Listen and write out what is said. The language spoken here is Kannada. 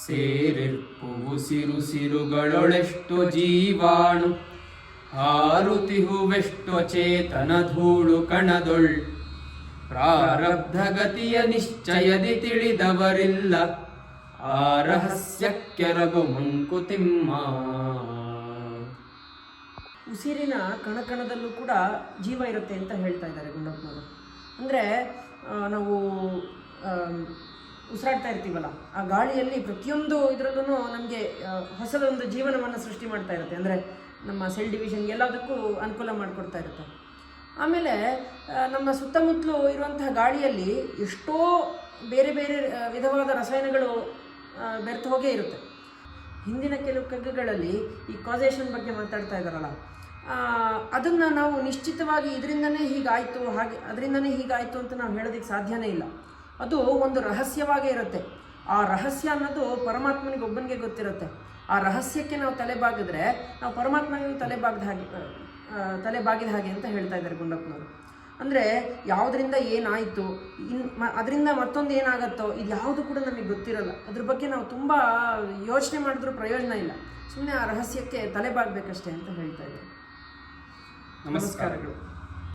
ಸೇರಿರ್ಪು ಉಸಿರು ಸಿರುಗಳೊಳೆಷ್ಟು ಜೀವಾಣು ಹಾರುತಿಹುವೆಷ್ಟು ಚೇತನ ಧೂಳು ಕಣದೊಳ್. ಪ್ರಾರಬ್ಧಗತಿಯ ನಿಶ್ಚಯದಿ ತಿಳಿದವರಿಲ್ಲ, ಆ ರಹಸ್ಯಕ್ಕೆರಗು ಮಂಕುತಿಮ್ಮ ಉಸಿರಿನ ಕಣಕಣದಲ್ಲೂ ಕೂಡ ಜೀವ ಇರುತ್ತೆ ಅಂತ ಹೇಳ್ತಾ ಇದ್ದಾರೆ ಗುಂಡಪ್ಪನವರು. ಅಂದರೆ ನಾವು ಉಸಿರಾಡ್ತಾ ಇರ್ತೀವಲ್ಲ, ಆ ಗಾಳಿಯಲ್ಲಿ ಪ್ರತಿಯೊಂದು ಇದರಲ್ಲೂ ನಮಗೆ ಹೊಸದೊಂದು ಜೀವನವನ್ನು ಸೃಷ್ಟಿ ಮಾಡ್ತಾ ಇರುತ್ತೆ. ಅಂದರೆ ನಮ್ಮ ಸೆಲ್ ಡಿವಿಷನ್ ಎಲ್ಲದಕ್ಕೂ ಅನುಕೂಲ ಮಾಡಿಕೊಡ್ತಾ ಇರುತ್ತೆ. ಆಮೇಲೆ ನಮ್ಮ ಸುತ್ತಮುತ್ತಲು ಇರುವಂತಹ ಗಾಳಿಯಲ್ಲಿ ಎಷ್ಟೋ ಬೇರೆ ಬೇರೆ ವಿಧವಾದ ರಸಾಯನಗಳು ಬೆರೆತು ಹೋಗೇ ಇರುತ್ತೆ. ಹಿಂದಿನ ಕೆಲವು ಕಗ್ಗಗಳಲ್ಲಿ ಈ ಕಾಸೇಷನ್ ಬಗ್ಗೆ ಮಾತಾಡ್ತಾ ಇದ್ದಾರಲ್ಲ ಅದನ್ನು ನಾವು ನಿಶ್ಚಿತವಾಗಿ ಇದರಿಂದನೇ ಹೀಗಾಯಿತು, ಹಾಗೆ, ಅದರಿಂದನೇ ಹೀಗಾಯಿತು ಅಂತ ನಾವು ಹೇಳೋದಕ್ಕೆ ಸಾಧ್ಯವೇ ಇಲ್ಲ. ಅದು ಒಂದು ರಹಸ್ಯವಾಗೇ ಇರುತ್ತೆ. ಆ ರಹಸ್ಯ ಅನ್ನೋದು ಪರಮಾತ್ಮನಿಗೆ ಒಬ್ಬನಿಗೆ ಗೊತ್ತಿರುತ್ತೆ. ಆ ರಹಸ್ಯಕ್ಕೆ ನಾವು ತಲೆ ಬಾಗಿದ್ರೆ ನಾವು ಪರಮಾತ್ಮನಿಗೆ ತಲೆ ಬಾಗಿದ ಹಾಗೆ ತಲೆ ಬಾಗಿದ ಹಾಗೆ ಅಂತ ಹೇಳ್ತಾ ಇದ್ದಾರೆ ಗುಂಡಪ್ಪನವರು. ಅಂದರೆ ಯಾವುದರಿಂದ ಏನಾಯಿತು, ಇನ್ ಅದರಿಂದ ಮತ್ತೊಂದು ಏನಾಗತ್ತೋ ಇದು ಯಾವುದು ಕೂಡ ನಮಗೆ ಗೊತ್ತಿರಲ್ಲ. ಅದ್ರ ಬಗ್ಗೆ ನಾವು ತುಂಬ ಯೋಚನೆ ಮಾಡಿದ್ರೂ ಪ್ರಯೋಜನ ಇಲ್ಲ. ಸುಮ್ಮನೆ ಆ ರಹಸ್ಯಕ್ಕೆ ತಲೆ ಬಾಗಬೇಕಷ್ಟೇ ಅಂತ ಹೇಳ್ತಾ ಇದ್ದಾರೆ. ನಮಸ್ಕಾರಗಳು.